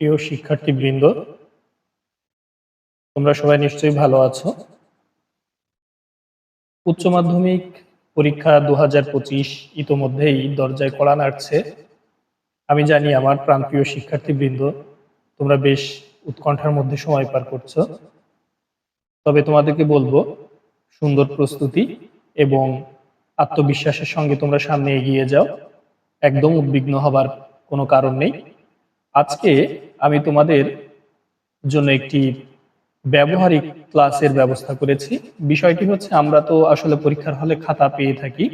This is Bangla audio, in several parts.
প্রিয় শিক্ষার্থীবৃন্দ, তোমরা সবাই নিশ্চয়ই ভালো আছো। উচ্চ মাধ্যমিক পরীক্ষা দু হাজার পঁচিশ ইতোমধ্যেই দরজায় কড়া নাড়ছে। আমি জানি আমার প্রান্তীয় শিক্ষার্থীবৃন্দ, তোমরা বেশ উৎকণ্ঠার মধ্যে সময় পার করছ। তবে তোমাদেরকে বলব, সুন্দর প্রস্তুতি এবং আত্মবিশ্বাসের সঙ্গে তোমরা সামনে এগিয়ে যাও। একদম উদ্বিগ্ন হবার কোনো কারণ নেই। আজকে আমি তোমাদের জন্য একটি ব্যবহারিক ক্লাসের ব্যবস্থা করেছি। বিষয়টি হচ্ছে, আমরা তো আসলে পরীক্ষার হলে খাতা পেয়ে থাকি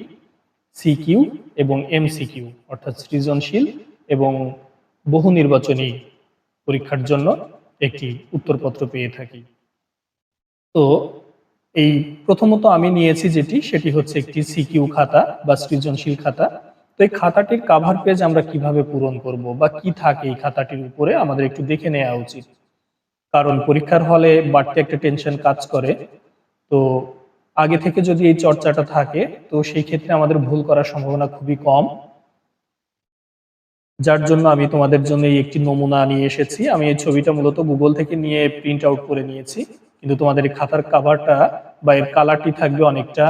সিকিউ এবং এমসিকিউ অর্থাৎ সৃজনশীল এবং বহু নির্বাচনী পরীক্ষার জন্য একটি উত্তরপত্র পেয়ে থাকি। তো এই প্রথমত আমি নিয়েছি যেটি, সেটি হচ্ছে একটি সিকিউ খাতা বা সৃজনশীল খাতা। তো এই খাতাটির কাভার পেজ আমরা কীভাবে পূরণ করব বা কি থাকে এই খাতাটির উপরে আমাদের একটু দেখে নেওয়া উচিত। কারণ পরীক্ষার হলে বাড়তি একটা টেনশন কাজ করে। তো আগে থেকে যদি এই চর্চাটা থাকে, তো সেই ক্ষেত্রে আমাদের ভুল করার সম্ভাবনা খুবই কম। যার জন্য আমি তোমাদের জন্য এই একটি নমুনা নিয়ে এসেছি। আমি এই ছবিটা মূলত গুগল থেকে নিয়ে প্রিন্ট আউট করে নিয়েছি। কিন্তু তোমাদের এই খাতার কাভারটা বা এর কালারটি থাকবে অনেকটা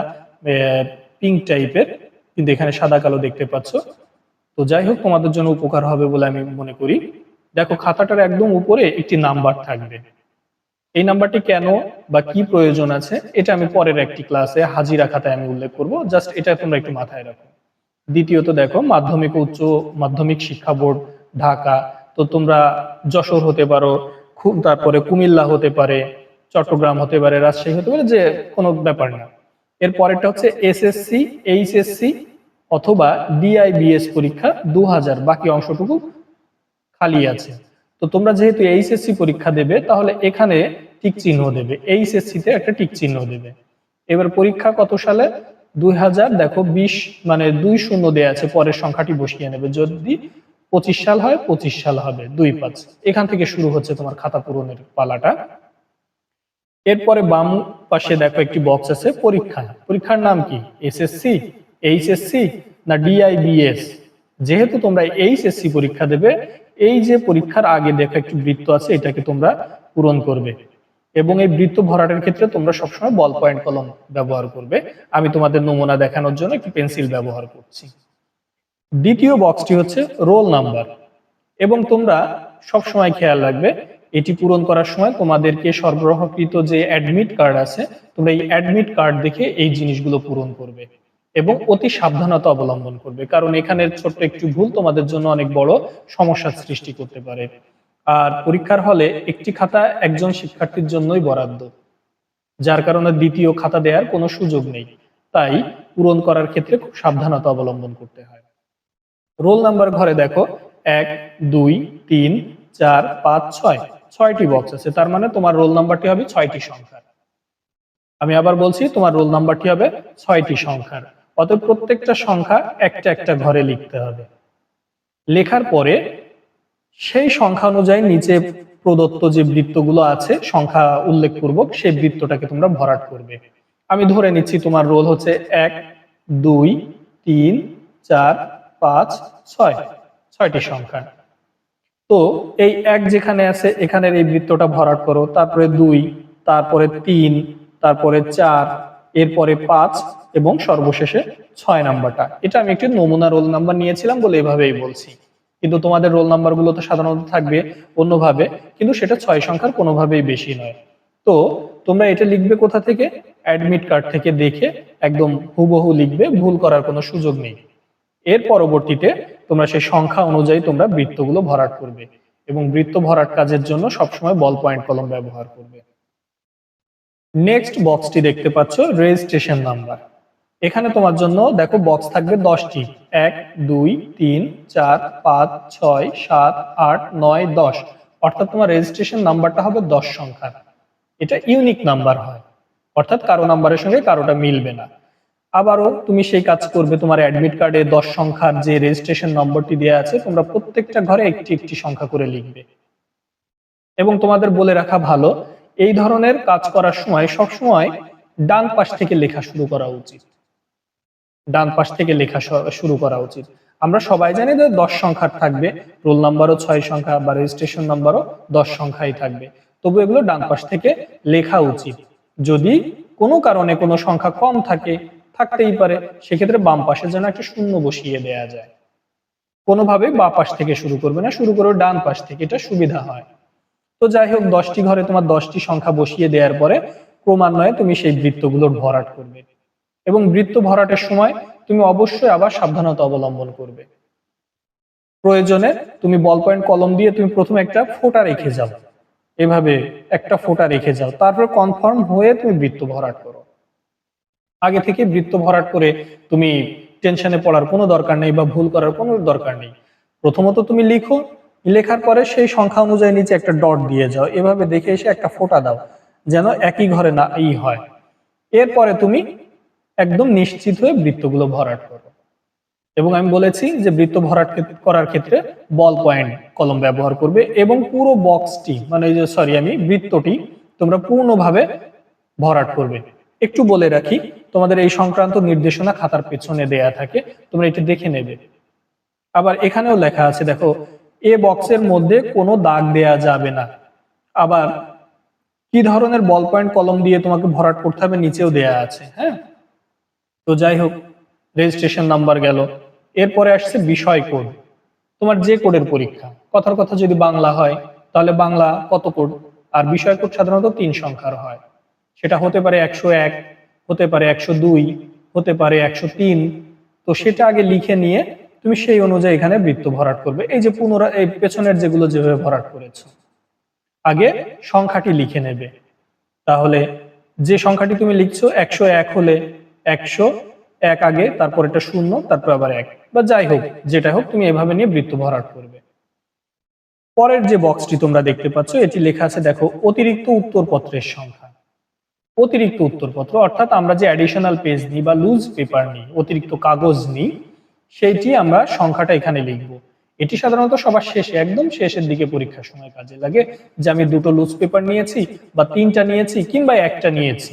পিঙ্ক টাইপের কিন্তু এখানে সাদা কালো দেখতে পাচ্ছ। তো যাই হোক, তোমাদের জন্য উপকার হবে বলে আমি মনে করি। দেখো, খাতাটার একদম উপরে একটি নাম্বার থাকবে। এই নাম্বারটি কেন বা কি প্রয়োজন আছে, এটা আমি পরের একটি ক্লাসে হাজিরা খাতায় আমি উল্লেখ করব। জাস্ট এটা তোমরা একটু মাথায় রাখো। দ্বিতীয়ত দেখো, মাধ্যমিক উচ্চ মাধ্যমিক শিক্ষা বোর্ড, ঢাকা। তো তোমরা যশোর হতে পারো, খুব তারপরে কুমিল্লা হতে পারে, চট্টগ্রাম হতে পারে, রাজশাহী হতে পারে, যে কোনো ব্যাপার না। এর পরেরটা হচ্ছে এসএসসি এইচএসসি অথবা ডিআইবিএস পরীক্ষা দু হাজার বাকি অংশটুকু খালি আছে। তো তোমরা যেহেতু এইচএসসি পরীক্ষা দেবে, তাহলে এখানে টিক চিহ্ন দেবে। এইচএসসি তে একটা টিক চিহ্ন দেবে। এবার পরীক্ষা কত সালে? দুই হাজার দেখো বিশ মানে দুই শূন্য দেয়া আছে, পরের সংখ্যাটি বসিয়ে নেবে। যদি পঁচিশ সাল হয়, পঁচিশ সাল হবে, দুই পাঁচ। এখান থেকে শুরু হচ্ছে তোমার খাতা পূরণের পালাটা। এরপরে বাম পাশে দেখো একটি বক্স আছে, পরীক্ষা। পরীক্ষার নাম কি? এসএসসি এইচএসসি না ডিআইবিএস যেহেতু তোমরা এইচএসসি পরীক্ষা দেবে, এই যে পরীক্ষার আগে দেখো একটি বৃত্ত আছে, এটাকে তোমরা পূরণ করবে। এবং এই বৃত্ত ভরাটের ক্ষেত্রে তোমরা সবসময় বল পয়েন্ট কলম ব্যবহার করবে। আমি তোমাদের নমুনা দেখানোর জন্য একটি পেন্সিল ব্যবহার করছি। দ্বিতীয় বক্সটি হচ্ছে রোল নাম্বার এবং তোমরা সবসময় খেয়াল রাখবে এটি পূরণ করার সময় তোমাদেরকে সরবরাহকৃত যে অ্যাডমিট কার্ড আছে, তোমরা এই অ্যাডমিট কার্ড দেখে এই জিনিসগুলো পূরণ করবে এবং অতি সাবধানতা অবলম্বন করবে। কারণ এখানে ছোট্ট একটু ভুল তোমাদের জন্য অনেক বড় সমস্যার সৃষ্টি করতে পারে। আর পরীক্ষার হলে একটি খাতা একজন শিক্ষার্থীর জন্যই বরাদ্দ, যার কারণে দ্বিতীয় খাতা দেওয়ার কোনো সুযোগ নেই। তাই পূরণ করার ক্ষেত্রে খুব সাবধানতা অবলম্বন করতে হয়। রোল নাম্বার ঘরে দেখো, এক, দুই, তিন, চার, পাঁচ, ছয়। ছয়টি বক্স আছে, তার মানে তোমার রোল নাম্বারটি হবে ছয়টি সংখ্যার। আমি আবার বলছি, তোমার রোল নাম্বারটি হবে ছয়টি সংখ্যার। অতএব প্রত্যেকটা সংখ্যা একটা একটা ঘরে লিখতে হবে। লেখার পরে সেই সংখ্যা অনুযায়ী নিচে প্রদত্ত যে বৃত্তগুলো আছে, সংখ্যা উল্লেখ পূর্বক সেই বৃত্তটাকে তোমরা ভরাট করবে। আমি ধরে নিচ্ছি, তোমার রোল হচ্ছে এক, দুই, তিন, চার, পাঁচ, ছয়। ছয়টি সংখ্যা তো এই এক যেখানে আছে, এখানের এই বৃত্তটা ভরাট করো, তারপরে দুই, তারপরে তিন, তারপরে চার, এরপরে পাঁচ এবং সর্বশেষে ছয় নাম্বারটা। এটা আমি একটি নমুনা রোল নাম্বার নিয়েছিলাম বলে এভাবেই বলছি। কিন্তু তোমাদের রোল নাম্বারগুলো তো সাধারণত থাকবে অন্যভাবে, কিন্তু সেটা ছয় সংখ্যার কোনোভাবেই বেশি নয়। তো তোমরা এটা লিখবে কোথা থেকে? অ্যাডমিট কার্ড থেকে দেখে একদম হুবহু লিখবে, ভুল করার কোনো সুযোগ নেই। এর পরবর্তীতে তোমরা সেই সংখ্যা অনুযায়ী তোমরা বৃত্তগুলো ভরাট করবে এবং বৃত্ত ভরাট কাজের জন্য সবসময় বল পয়েন্ট কলম ব্যবহার করবে। নেক্সট বক্সটি দেখতে পাচ্ছ, রেজিস্ট্রেশন নাম্বার। এখানে তোমার জন্য দেখো বক্স থাকবে দশটি। এক, দুই, তিন, চার, পাঁচ, ছয়, সাত, আট, নয়, দশ। অর্থাৎ তোমার রেজিস্ট্রেশন নাম্বারটা হবে দশ সংখ্যার। এটা ইউনিক নাম্বার হয়। অর্থাৎ কারও নাম্বারের সঙ্গে কারোটা মিলবে না। আবারও তুমি সেই কাজ করবে, তোমার অ্যাডমিট কার্ডে দশ সংখ্যার যে রেজিস্ট্রেশন নম্বরটি দেওয়া আছে, তোমরা প্রত্যেকটা ঘরে একটি একটি সংখ্যা করে লিখবে। এবং তোমাদের বলে রাখা ভালো, এই ধরনের কাজ করার সময় সব সময় ডান পাশ থেকে লেখা শুরু করা উচিত। ডান পাশ থেকে লেখা শুরু করা উচিত। আমরা সবাই জানি যে দশ সংখ্যার থাকবে, রোল নাম্বারও ছয় সংখ্যা বা রেজিস্ট্রেশন নাম্বারও দশ সংখ্যাই থাকবে। তবু এগুলো ডান পাশ থেকে লেখা উচিত। যদি কোনো কারণে কোনো সংখ্যা কম থাকে থাকতেই পারে। সেক্ষেত্রে বাম পাশে যেন একটা শূন্য বসিয়ে দেয়া যায়। কোনোভাবে বা পাশ থেকে শুরু করবে না, শুরু করো ডান পাশ থেকে এটা সুবিধা হয়। তো যাই হোক, দশটি ঘরে তোমার দশটি সংখ্যা বসিয়ে দেওয়ার পরে ক্রমান্বয়ে তুমি সেই বৃত্তগুলোর ভরাট করবে। এবং বৃত্ত ভরাটের সময় তুমি অবশ্যই আবার সাবধানতা অবলম্বন করবে। প্রয়োজনে তুমি বল পয়েন্ট কলম দিয়ে তুমি প্রথমে একটা ফোঁটা রেখে যাও। এভাবে একটা ফোঁটা রেখে যাও। তারপর কনফার্ম হয়ে তুমি বৃত্ত ভরাট আগে থেকে বৃত্ত ভরাট করে তুমি টেনশনে পড়ার কোনো দরকার নেই বা ভুল করার কোনো দরকার নেই। প্রথমত তুমি লিখো, লেখার পরে সেই সংখ্যা অনুযায়ী নিচে একটা ডট দিয়ে যাও। এভাবে দেখে এসে একটা ফোটা দাও, যেন একই ঘরে না ই হয়। এরপরে তুমি একদম নিশ্চিত হয়ে বৃত্তগুলো ভরাট করো। এবং আমি বলেছি যে বৃত্ত ভরাট করার ক্ষেত্রে বল পয়েন্ট কলম ব্যবহার করবে এবং পুরো বক্সটি মানে সরি আমি বৃত্তটি তোমরা পূর্ণভাবে ভরাট করবে। একটু বলে রাখি, তোমাদের এই সংক্রান্ত নির্দেশনা খাতার পেছনে দেয়া থাকে, তোমরা এটা দেখে নেবে। আবার এখানেও লেখা আছে, দেখো, এ বক্সের মধ্যে কোনো দাগ দেয়া যাবে না। আবার, কি ধরনের বল পয়েন্ট কলম দিয়ে তোমাকে ভরাট করতে হবে? নিচেও দেয়া আছে হ্যাঁ? তো যাই হোক, রেজিস্ট্রেশন নাম্বার গেল। এরপরে আসছে বিষয় কোড। তোমার যে কোডের পরীক্ষা। কথার কথা যদি বাংলা হয়, তাহলে বাংলা কত কোড? আর বিষয় কোড সাধারণত তিন সংখ্যার হয়। সেটা হতে পারে একশো এক, হতে পারে একশো দুই, হতে পারে একশো তিন। তো সেটা আগে লিখে নিয়ে তুমি সেই অনুযায়ী এখানে বৃত্ত ভরাট করবে। এই যে পুনরায় এই পেছনের যেগুলো যেভাবে ভরাট করেছ। আগে সংখ্যাটি লিখে নেবে। তাহলে যে সংখ্যাটি তুমি লিখছো, একশো এক হলে একশো এক আগে, তারপর এটা শূন্য, তারপর আবার এক। বা যাই হোক, যেটা হোক, তুমি এভাবে নিয়ে বৃত্ত ভরাট করবে। পরের যে বক্সটি তোমরা দেখতে পাচ্ছ, এটি লেখা আছে, দেখো, অতিরিক্ত উত্তরপত্রের সংখ্যা। অতিরিক্ত উত্তরপত্র, অর্থাৎ আমরা যে অ্যাডিশনাল পেজ নিই বা লুজ পেপার নিই, অতিরিক্ত কাগজ নিই, সেইটি আমরা সংখ্যাটা এখানে লিখব। এটি সাধারণত সবার শেষে, একদম শেষের দিকে পরীক্ষার সময় কাজে লাগে যে আমি দুটো লুজ পেপার নিয়েছি বা তিনটা নিয়েছি কিংবা একটা নিয়েছি।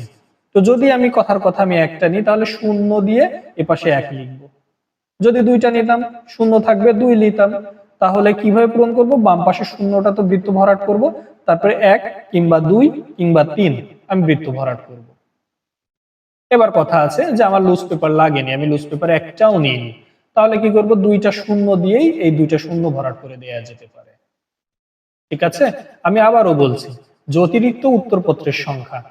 তো যদি আমি কথার কথা আমি একটা নিই, তাহলে শূন্য দিয়ে এপাশে এক লিখব। যদি দুইটা নিতাম, শূন্য থাকবে দুই নিতাম তাহলে কীভাবে পূরণ করব? বাম পাশে শূন্যটা তো বৃত্ত ভরাট করব, তারপরে এক কিংবা দুই কিংবা তিন। আমি বৃত্ত ভরাট করব। এবার কথা আছে যে আমার লুজ পেপার লাগেনি, আমি লুজ পেপার একটাও নিইনি। তাহলে কি করব? দুইটা শূন্য দিয়েই এই দুইটা শূন্য ভরাট করে দেয়া যেতে পারে। ঠিক আছে? আমি আবারও বলছি যে অতিরিক্ত উত্তরপত্রের সংখ্যা।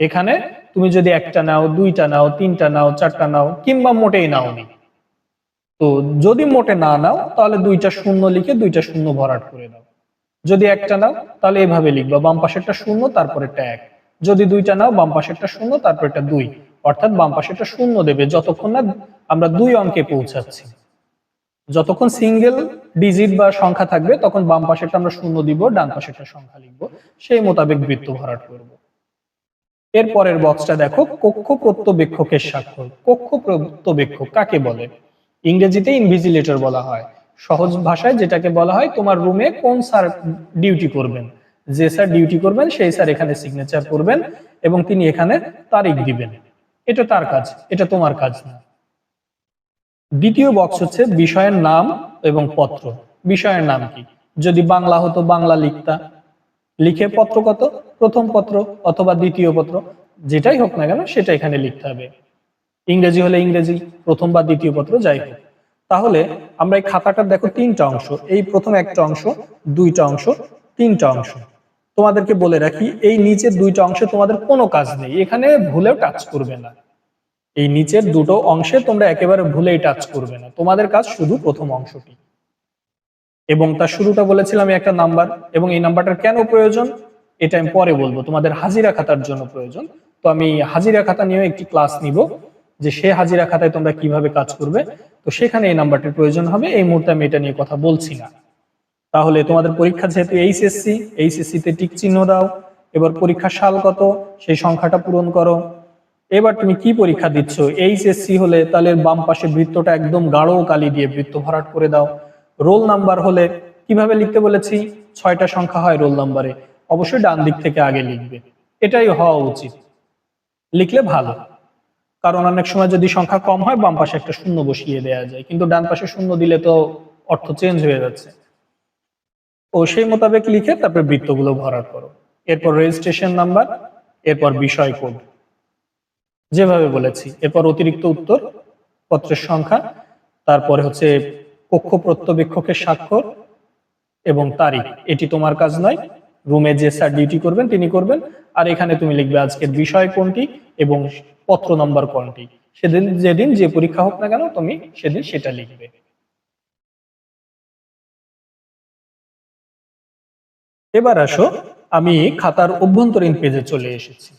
এখানে তুমি যদি একটা নাও, দুইটা নাও, তিনটা নাও, চারটা নাও, কিংবা মোটেই নাও নি তো যদি মোটে না নাও, তাহলে দুইটা শূন্য লিখে দুইটা শূন্য ভরাট করে দাও। যদি একটা নাও, তাহলে এভাবে লিখবা। বাম পাশেরটা শূন্য, তারপরেরটা এক। যদি দুইটা নাও, বাম পাশেরটা শূন্য, তারপরেরটা দুই। অর্থাৎ বাম পাশেরটা শূন্য দেবে যতক্ষণ না আমরা দুই অঙ্কে পৌঁছাচ্ছি। যতক্ষণ সিঙ্গেল ডিজিট বা সংখ্যা থাকবে, তখন বাম পাশেরটা আমরা শূন্য দিব, ডান পাশেরটা সংখ্যা লিখব। সেই মোতাবেক বৃত্ত ভরাট করব। এর পরের বক্সটা দেখো, কক্ষ প্রত্যবেক্ষকের স্বাক্ষর। কক্ষ প্রত্যবেক্ষক কাকে বলে? ইংরেজিতে ইনভিজিলেটর বলা হয়। সহজ ভাষায় যেটাকে বলা হয়, তোমার রুমে কোন স্যার ডিউটি করবেন? যে স্যার ডিউটি করবেন, সেই স্যার এখানে সিগনেচার করবেন এবং তিনি এখানে তারিখ দিবেন। এটা তার কাজ, এটা তোমার কাজ না। দ্বিতীয় বক্স হচ্ছে বিষয়ের নাম এবং পত্র। বিষয়ের নাম কি? যদি বাংলা হতো, বাংলা লিখতা। লিখে পত্র কত? প্রথম পত্র অথবা দ্বিতীয় পত্র, যেটাই হোক না কেন, সেটা এখানে লিখতে হবে। ইংরেজি হলে ইংরেজি, প্রথম বা দ্বিতীয় পত্র যাই হোক। তাহলে আমরা এই খাতাটার দেখো তিনটা অংশ। এই প্রথম একটা অংশ, দুইটা অংশ, তিনটা অংশ। তোমাদেরকে বলে রাখি, এই নিচের দুইটা অংশে তোমাদের কোনো কাজ নেই। এখানে ভুলেও টাচ করবে না। এই নিচের দুটো অংশে তোমরা একেবারে ভুলেই টাচ করবে না। তোমাদের কাজ শুধু প্রথম অংশটি। এবং তার শুরুটা বলেছিলাম একটা নাম্বার, এবং এই নাম্বারটার কেন প্রয়োজন? এটা আমি পরে বলব। তোমাদের হাজিরা খাতার জন্য প্রয়োজন। তো আমি হাজিরা খাতা নিয়েও একটি ক্লাস নিব, যে সে হাজিরা খাতায় তোমরা কীভাবে কাজ করবে। তো সেখানে এই নাম্বারটির প্রয়োজন হবে। এই মুহূর্তে আমি এটা নিয়ে কথা বলছি না। তাহলে তোমাদের পরীক্ষা যেহেতু এইচএসসি এইচএসসি তে টিক চিহ্ন দাও। এবার পরীক্ষার সাল কত, সেই সংখ্যাটা পূরণ করো। এবার তুমি কি পরীক্ষা দিচ্ছ? এইচএসসি হলে তাহলে বাম পাশে বৃত্তটা একদম গাঢ় কালি দিয়ে বৃত্ত ভরাট করে দাও। রোল নাম্বার হলে কীভাবে লিখতে বলেছি? ছয়টা সংখ্যা হয় রোল নাম্বারে। অবশ্যই ডান দিক থেকে আগে লিখবে। এটাই হওয়া উচিত। লিখলে ভালো। কারণ অনেক সময় যদি সংখ্যা কম হয়, বাম পাশে একটা শূন্য বসিয়ে দেওয়া যায়। কিন্তু ডান পাশে শূন্য দিলে তো অর্থ চেঞ্জ হয়ে যাচ্ছে। ও সেই মোতাবেক লিখে তারপর বৃত্তগুলো ভরাট করো। এরপর রেজিস্ট্রেশন নাম্বার এরপর বিষয় কোড যেভাবে বলেছি, এরপর অতিরিক্ত উত্তর, পত্রের সংখ্যা, তারপরে হচ্ছে কক্ষ প্রত্যবেক্ষকের স্বাক্ষর এবং তারিখ। এটি তোমার কাজ নয় রুমে যে স্যার ডিউটি করবেন তিনি করবেন। আর এখানে তুমি লিখবে আজকের বিষয় কোনটি এবং পত্র নম্বর কোনটি। সেদিন, যেদিন যে পরীক্ষা হোক না কেন, তুমি সেদিন সেটা লিখবে। এবার আসো, আমি খাতার অভ্যন্তরীণ পেজে চলে এসেছি।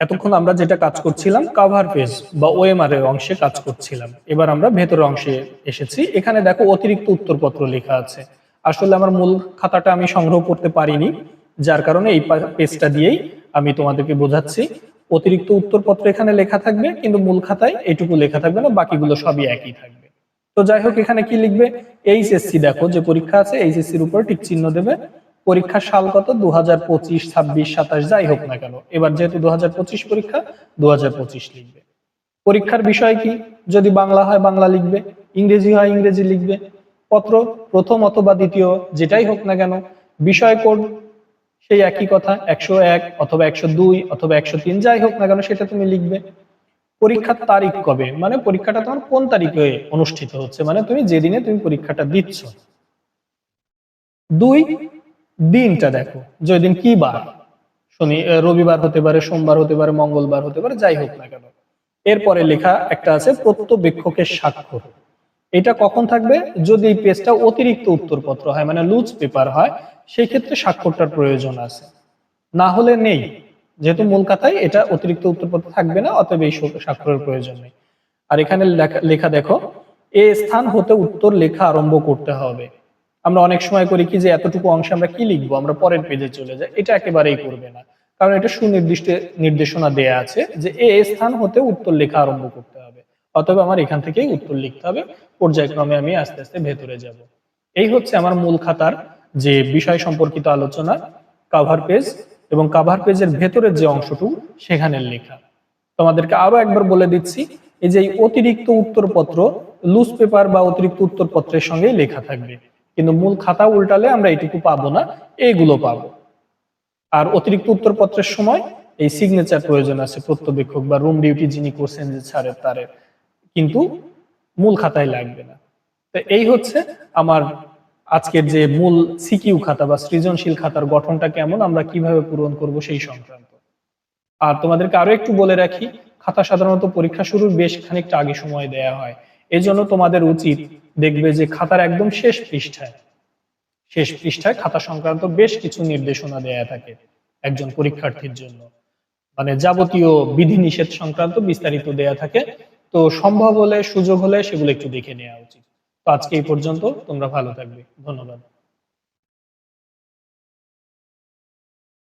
এতক্ষণ আমরা যেটা কাজ করছিলাম কাভার পেজ বা ওএমআর এর অংশে কাজ করছিলাম। এবার আমরা ভেতরের অংশে এসেছি। এখানে দেখো অতিরিক্ত উত্তরপত্র লেখা আছে। আসলে আমার মূল খাতাটা আমি সংগ্রহ করতে পারিনি, যার কারণে এই পেজটা দিয়েই আমি তোমাদেরকে বোঝাচ্ছি। অতিরিক্ত উত্তরপত্র এখানে লেখা থাকবে, কিন্তু মূল খাতায় এইটুকু লেখা থাকবে না, বাকিগুলো সবই একই থাকবে। তো যাই হোক এখানে কি লিখবে? এইচএসসি দেখো, যে পরীক্ষা আছে এইচএসসি এর উপর টিক চিহ্ন দেবে। পরীক্ষার সাল কত? দু হাজার পঁচিশ, ছাব্বিশ, সাতাশ, যাই হোক না কেন। এবার যেহেতু দু হাজার পঁচিশ পরীক্ষা দু হাজার পঁচিশ লিখবে। পরীক্ষার বিষয় কি? যদি বাংলা হয়, বাংলা লিখবে। ইংরেজি হয়, ইংরেজি লিখবে। পত্র, প্রথম অথবা দ্বিতীয়, যেটাই হোক না কেন, বিষয় কোড, সেই একই কথা, একশো এক অথবা একশো দুই অথবা একশো তিন, যাই হোক না কেন, সেটা তুমি লিখবে। পরীক্ষার তারিখ কবে? মানে পরীক্ষাটা তোমার কোন তারিখে অনুষ্ঠিত হচ্ছে? মানে তুমি যেদিনে তুমি পরীক্ষাটা দিচ্ছ। দুই, দিনটা দেখো যে দিন কি বার। শনি রবিবার হতে পারে, সোমবার হতে পারে, মঙ্গলবার হতে পারে, যাই হোক না কেন। এরপরে লেখা একটা আছে, প্রত্যবেক্ষকের স্বাক্ষর। এটা কখন থাকবে? যদি এই পেজটা অতিরিক্ত উত্তরপত্র হয় মানে লুজ পেপার হয় সেই ক্ষেত্রে স্বাক্ষরটার প্রয়োজন আছে। না হলে নেই। যেহেতু মূল কথায় এটা অতিরিক্ত উত্তরপত্র থাকবে না, অতএব এই স্ব- স্বাক্ষরের প্রয়োজন নেই। আর এখানে লেখা- দেখো, এ স্থান হতে উত্তর লেখা আরম্ভ করতে হবে। আমরা অনেক সময় করি কি যে এতটুকু অংশে আমরা কি লিখব? আমরা পরের পেজে চলে যাই। এটা একেবারেই করবে না। কারণ এটা সুনির্দিষ্ট নির্দেশনা দেয়া আছে যে এ স্থান হতে উত্তর লেখা আরম্ভ করতে হবে। অথবা আমার এখান থেকেই উত্তর লিখতে হবে। পর্যায়ক্রমে আমি আস্তে আস্তে ভেতরে যাব। এই হচ্ছে আমার মূল খাতার যে বিষয় সম্পর্কিত আলোচনা কাভার পেজ এবং কাভার পেজের ভেতরের যে অংশটুকু সেখানের লেখা। তোমাদেরকে আরও একবার বলে দিচ্ছি, এই যে অতিরিক্ত উত্তরপত্র লুজ পেপার বা অতিরিক্ত উত্তরপত্রের সঙ্গেই লেখা থাকবে। কিন্তু মূল খাতা উল্টালে আমরা এইটুকু পাবো না, এইগুলো পাবো। আর অতিরিক্ত উত্তরপত্রের সময় এই সিগনেচার প্রয়োজন আছে, প্রত্যবেক্ষক বা রুম ডিউটি যিনি করছেন যে ছাড়ের তারের। কিন্তু মূল খাতায় লাগবে না। তো এই হচ্ছে আমার আজকের যে মূল সিকিউ খাতা বা সৃজনশীল খাতার গঠনটা কেমন আমরা কীভাবে পূরণ করব সেই সংক্রান্ত। আর তোমাদেরকে আরও একটু বলে রাখি খাতা সাধারণত পরীক্ষা শুরুর বেশ খানিকটা আগে সময় দেয়া হয়। এজন্য তোমাদের উচিত দেখবে যে খাতার একদম শেষ পৃষ্ঠায় শেষ পৃষ্ঠায় খাতা সংক্রান্ত বেশ কিছু নির্দেশনা দেয়া থাকে একজন পরীক্ষার্থীর জন্য। মানে যাবতীয় বিধিনিষেধ সংক্রান্ত বিস্তারিত দেয়া থাকে। তো সম্ভব হলে সুযোগ হলে সেগুলো একটু দেখে নেওয়া উচিত। আজকে এই পর্যন্ত তোমরা ভালো থাকবে। ধন্যবাদ।